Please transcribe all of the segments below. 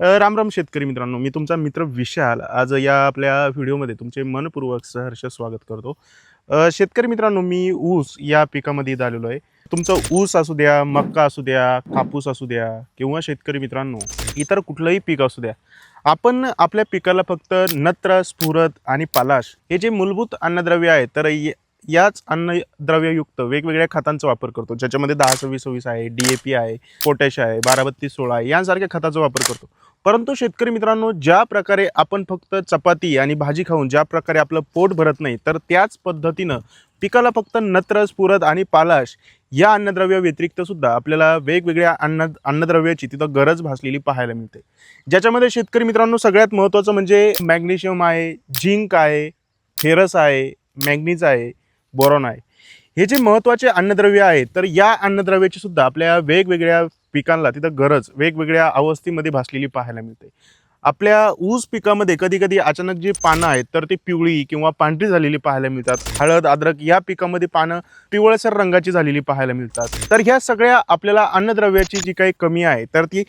राम राम शेतकरी मित्रांनो मी तुमचा मित्र विशाल आज या आपल्या व्हिडिओमध्ये तुमचे मनपूर्वक सहर्ष स्वागत करतो. शेतकरी मित्रांनो मी ऊस या पिकामध्ये आलेलो आहे. तुमचं ऊस असू द्या मक्का असू द्या कापूस असू द्या किंवा शेतकरी मित्रांनो इतर कुठलंही पीक असू द्या आपण आपल्या पिकाला फक्त नत्र स्फुरत आणि पालाश हे जे मूलभूत अन्नद्रव्य आहे तर याच अन्नद्रव्ययुक्त वेगवेगळ्या खतांचा वापर करतो. ज्याच्यामध्ये दहा सव्वीस सव्वीस आहे डी ए पी आहे पोटॅश आहे बारा बत्तीस सोळा आहे यांसारख्या खताचा वापर करतो. परंतु शेतकरी मित्रांनो ज्या प्रकारे आपण फक्त चपाती आणि भाजी खाऊन ज्या प्रकारे आपलं पोट भरत नाही तर त्याच पद्धतीनं पिकाला फक्त नत्र स्फुरत आणि पालाश या अन्नद्रव्य व्यतिरिक्त सुद्धा आपल्याला वेगवेगळ्या अन्न अन्नद्रव्याची तिथं गरज भासलेली पाहायला मिळते. ज्याच्यामध्ये शेतकरी मित्रांनो सगळ्यात महत्त्वाचं म्हणजे मॅग्नेशियम आहे झिंक आहे फेरस आहे मॅग्नीज आहे बोरॉन आहे. हे जे महत्त्वाचे अन्नद्रव्य आहेत तर या अन्नद्रव्याची सुद्धा आपल्या वेगवेगळ्या पिकांना तिथं गरज वेगवेगळ्या अवस्थेमध्ये भासलेली पाहायला मिळते. आपल्या ऊस पिकामध्ये कधी कधी अचानक जी पानं आहेत तर ती पिवळी किंवा पांढरी झालेली पाहायला मिळतात. हळद अद्रक या पिकामध्ये पानं पिवळसर रंगाची झालेली पाहायला मिळतात. तर ह्या सगळ्या आपल्याला अन्नद्रव्याची जी काही कमी आहे तर ती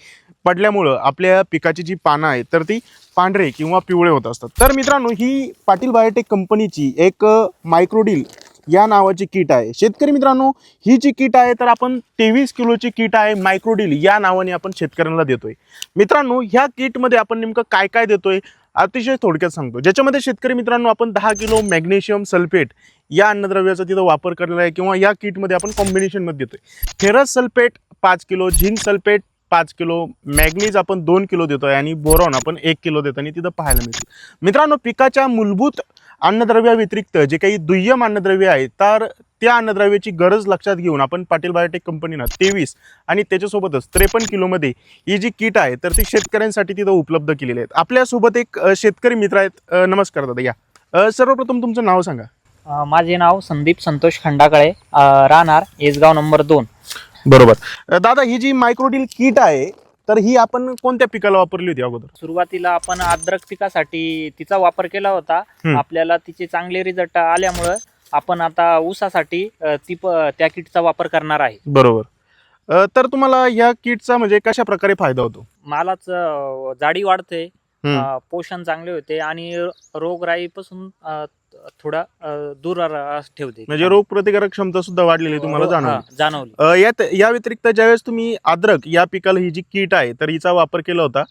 पडल्यामुळं आपल्या पिकाची जी पानं आहेत तर ती पांढरे किंवा पिवळे होत असतात. तर मित्रांनो ही पाटील बायोटेक कंपनीची एक मायक्रोडील या नावाची किट आहे. शेतकरी मित्रांनो ही जी किट आहे तर आपण तेवीस किलोची किट आहे मायक्रोडील या नावाने आपण शेतकऱ्यांना देतोय. मित्रांनो ह्या किटमध्ये आपण नेमकं काय काय देतोय? अतिशय थोडक्यात सांगतो. ज्याच्यामध्ये शेतकरी मित्रांनो आपण दहा किलो मॅग्नेशियम सल्फेट या अन्नद्रव्याचा तिथं वापर केलेला आहे किंवा या किटमध्ये आपण कॉम्बिनेशनमध्ये देतोय. फेरस सल्फेट पाच किलो झिंक सल्फेट पाच किलो मॅग्नीज आपण दोन किलो देतोय आणि बोरॉन आपण एक किलो देतो आणि तिथं पाहायला मिळतं. मित्रांनो पिकाच्या मूलभूत अन्नद्रव्याव्यतिरिक्त जे काही दुय्यम अन्नद्रव्य आहे तर त्या अन्नद्रव्याची गरज लक्षात घेऊन आपण पाटील बायोटेक कंपनीनं तेवीस आणि त्याच्यासोबतच त्रेपन्न किलोमध्ये ही जी किट आहे तर ती शेतकऱ्यांसाठी तिथं उपलब्ध केलेली आहेत. आपल्यासोबत एक शेतकरी मित्र आहेत. नमस्कार दादा या. सर्वप्रथम तुमचं नाव सांगा. माझे नाव संदीप संतोष खंडाकळे राहणार येसगाव नंबर दोन. बरोबर. दादा ही जी मायक्रोडील किट आहे तर ही आपण कोणत्या पिकाला वापरली होती अगोदर? सुरुवातीला आपण अद्रक पिकासाठी तिचा वापर केला होता. हम्म. आपल्याला तिचे चांगले रिझल्ट आल्यामुळं आपण आता ऊसासाठी अ, ती प- त्या किटचा वापर करणार आहे. बरोबर. अ, तर तुम्हाला या किटचा म्हणजे कशा प्रकारे फायदा होतो? मालाच अ, जाडी वाढते. पोषण चांगले होते आणि रोगराईपासून अ, थोडा दूर ठेवते. म्हणजे रोग प्रतिकारक क्षमता सुद्धा वाढलेली तुम्हाला जाणवली हा, जाणवली. यात या व्यतिरिक्त ज्यावेळेस तुम्ही अद्रक या पिकाला ही जी कीट आहे तर हिचा वापर केला होता.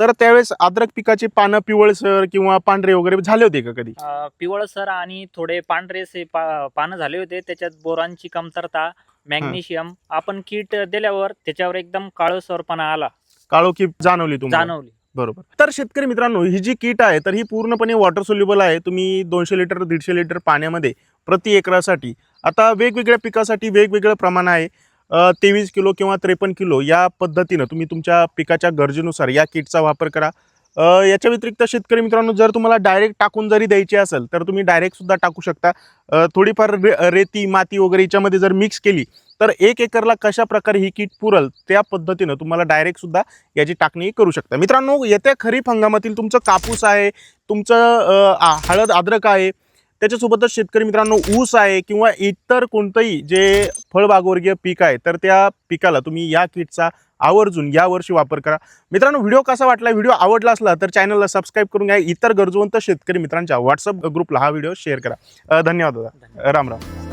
तर त्यावेळेस अद्रक पिकाची पानं पिवळसर किंवा पांढरे वगैरे झाले होते का कधी? पिवळसर आणि थोडे पांढरेसे पा पानं झाले होते. त्याच्यात बोरांची कमतरता मॅग्नेशियम आपण किट दिल्यावर त्याच्यावर एकदम काळसरपणा आला. काळोखी जाणवली तुम्हाला? जाणवली. बरोबर. तर शेतकरी मित्रांनो ही जी किट आहे तर ही पूर्णपणे वॉटर सोल्युबल आहे. तुम्ही दोनशे लिटर दीडशे लिटर पाण्यामध्ये प्रति एकरासाठी आता वेगवेगळ्या पिकासाठी वेगवेगळं प्रमाण आहे. तेवीस किलो किंवा त्रेपन्न किलो या पद्धतीनं तुम्ही तुमच्या पिकाच्या गरजेनुसार या किटचा वापर करा. याच्या व्यतिरिक्त शेतकरी मित्रांनो जर तुम्हाला डायरेक्ट टाकून जरी द्यायची असेल तर तुम्ही डायरेक्टसुद्धा टाकू शकता. थोडीफार रे रेती माती वगैरे याच्यामध्ये जर मिक्स केली तर एक एकरला कशा प्रकारे ही किट पुरल त्या पद्धतीनं तुम्हाला डायरेक्ट सुद्धा याची टाकणी करू शकता. मित्रांनो येत्या खरीप हंगामातील तुमचं कापूस आहे तुमचं हळद अद्रक आहे त्याच्यासोबतच शेतकरी मित्रांनो ऊस आहे किंवा इतर कोणतंही जे फळबागवर्गीय पीक आहे तर त्या पिकाला तुम्ही या किटचा आवर्जून यावर्षी वापर करा. मित्रांनो व्हिडिओ कसा वाटला व्हिडिओ आवडला असला तर चॅनलला सबस्क्राईब करून घ्या इतर गरजवंत शेतकरी मित्रांच्या व्हॉट्सअप ग्रुपला हा व्हिडिओ शेअर करा. धन्यवाद दादा. राम राम.